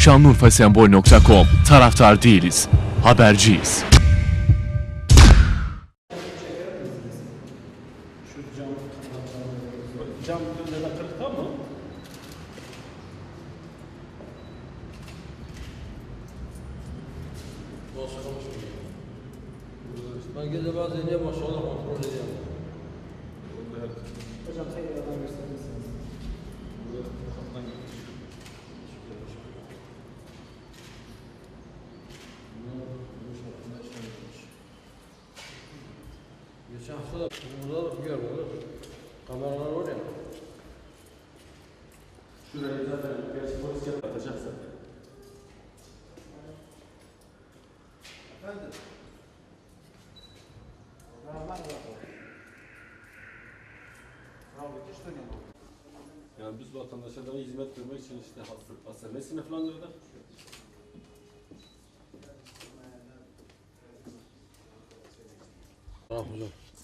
Şanlıurfasembol.com Taraftar değiliz, haberciyiz. Cam ya da kırıkta mı? Ben gece bazen niye maşallah kontrol ediyorum. Hocam tekrardan Geçen hafta da burada da görmedim. Kameralar var ya. Şuraya zaten gerçi polis gelip atacak zaten. Yani biz vatandaşlara hizmet vermek için işte hasta- hastane sınıflandırdık. Tamam hocam.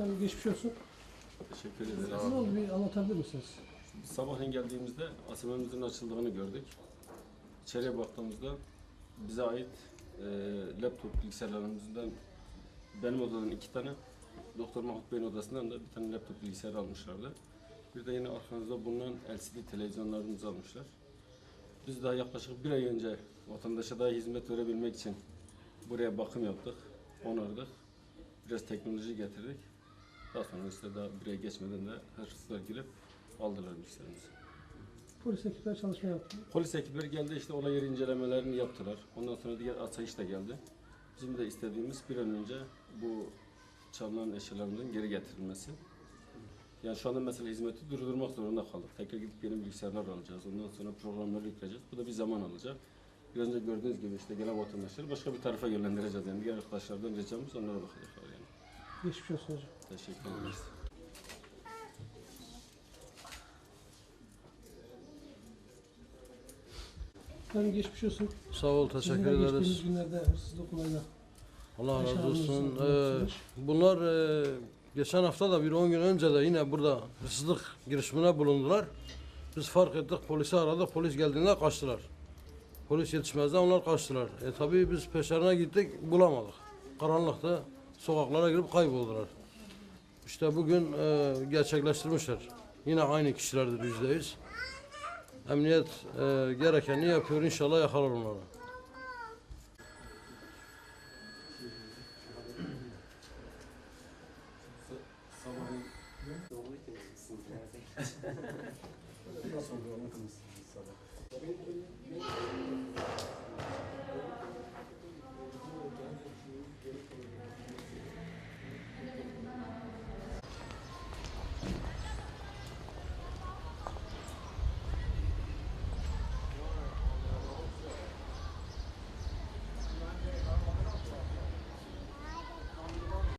Yani geçmiş olsun. teşekkür ederiz. Ne oldu bir anlatabilir misiniz? Sabahleyin geldiğimizde asanemizin açıldığını gördük. İçeriye baktığımızda bize ait e, laptop bilgisayarlarımızdan benim odadan iki tane, Doktor Mahmut Bey'in odasından da bir tane laptop bilgisayar almışlardı. Bir de yine arkamızda bulunan LCD televizyonlarımızı almışlar. Biz daha yaklaşık bir ay önce vatandaşa daha hizmet verebilmek için buraya bakım yaptık, onardık. Biraz teknoloji getirdik. Daha sonra işte daha bir ay geçmeden de hırsızlar girip aldılar bilgisayarımızı. Polis ekipler çalışma yaptı. Polis ekipleri geldi işte olay yeri incelemelerini yaptılar. Ondan sonra diğer asayiş de geldi. Bizim de istediğimiz bir an önce bu çalınan eşyalarımızın geri getirilmesi. Yani şu anda mesela hizmeti durdurmak zorunda kaldık. Tekrar gidip yeni bilgisayarlar alacağız. Ondan sonra programları yükleyeceğiz. Bu da bir zaman alacak. Biraz önce gördüğünüz gibi işte gelen vatandaşları başka bir tarafa yönlendireceğiz. Yani diğer arkadaşlardan ricamız onlara bakacaklar yani. Geçmiş olsun hocam. Teşekkür ederiz. Yani geçmiş olsun. Sağ ol, Sizin teşekkür de ederiz. geçtiğimiz günlerde hırsızlık olayına Allah razı olsun. Ee, bunlar e, geçen hafta da bir 10 gün önce de yine burada hırsızlık girişimine bulundular. Biz fark ettik, polisi aradık, polis geldiğinde kaçtılar. Polis yetişmezden onlar kaçtılar. E tabii biz peşlerine gittik, bulamadık. Karanlıkta sokaklara girip kayboldular. İşte bugün e, gerçekleştirmişler. Yine aynı kişilerdir yüzde yüz. Emniyet e, gerekenini yapıyor, inşallah yakalar onları.